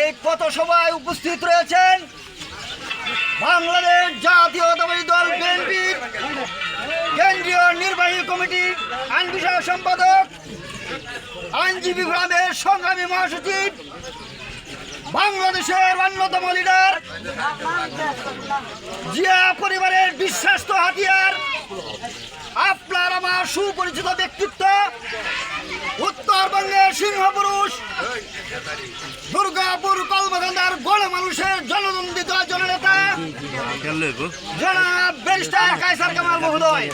এই পথসভায় উপস্থিত কেন্দ্রীয় নির্বাহী আইন সম্পাদক, আইনজীবী ফোরামের সংগ্রামী মহাসচিব, বাংলাদেশের অন্যতম লিডার জিয়া পরিবারের বিশ্বাস্ত হাতিয়ার। সুপরিচিত ব্যক্তিত্ব উত্তরবঙ্গের সিংহপুরুষ, দুর্গাপুর কলমকান্দার গণ মানুষের জননন্দিত জননেতা জনাব ব্যারিস্টার কায়সার কামাল মহোদয়।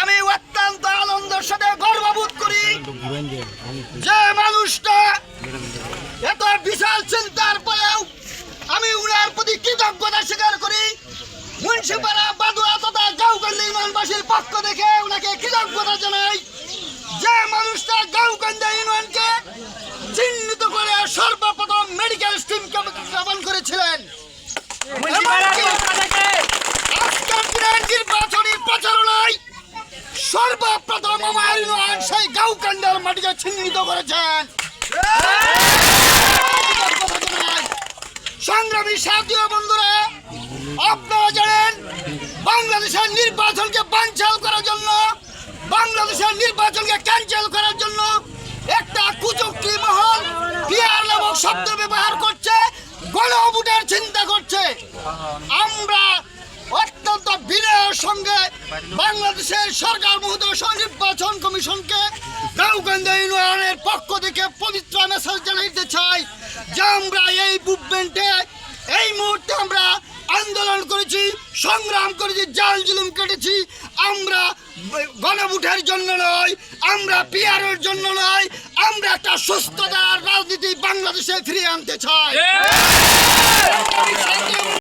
আমি অত্যন্ত আনন্দের সাথে গর্ববোধ করি যে মানুষটা এত বিশাল চিন্তার পরেও আমি উনার প্রতি কৃতজ্ঞতা স্বীকার করি। মুন্সিপাড়া বাদুয়া তথা গাউকান্দি ইউনিয়নবাসীর পক্ষ থেকে উনাকে কৃতজ্ঞতা জানাই যে মানুষটা গাউকান্দি ইউনিয়নকে চিহ্নিত করে সর্বপ্রথম মেডিকেল স্টিম স্থাপন করেছিলেন। আজকের দিনের নির্বাচনী প্রচারণায় সর্বপ্রথম আমার ইউনিয়ন সেই গাউকান্ডার মাটিকে চিহ্নিত করেছেন। সংগ্রামী সাথী ও বন্ধুরা আপনারা জানেন, বাংলাদেশের নির্বাচনকে বানচাল করার জন্য, বাংলাদেশের নির্বাচনকে ক্যান্সেল করার জন্য একটা কুচুক্তি মহল পিয়ার নামক শব্দ ব্যবহার করছে, গণভোটের চিন্তা করছে। আমরা অত্যন্ত বিনয়ের সঙ্গে বাংলাদেশের সরকার মহোদয় নির্বাচন কমিশনকে গাউকান্দা ইউনিয়নের পক্ষ থেকে পবিত্র মেসেজ জানাইতে চাই যে আমরা এই মুভমেন্টে এই মুহূর্তে আন্দোলন করেছি সংগ্রাম করেছি জাল জুলুম কেটেছি। আমরা গণভোটের জন্য নয় আমরা পিয়ারের জন্য নয় আমরা একটা সুস্থতার রাজনীতি বাংলাদেশে ফিরিয়ে আনতে চাই।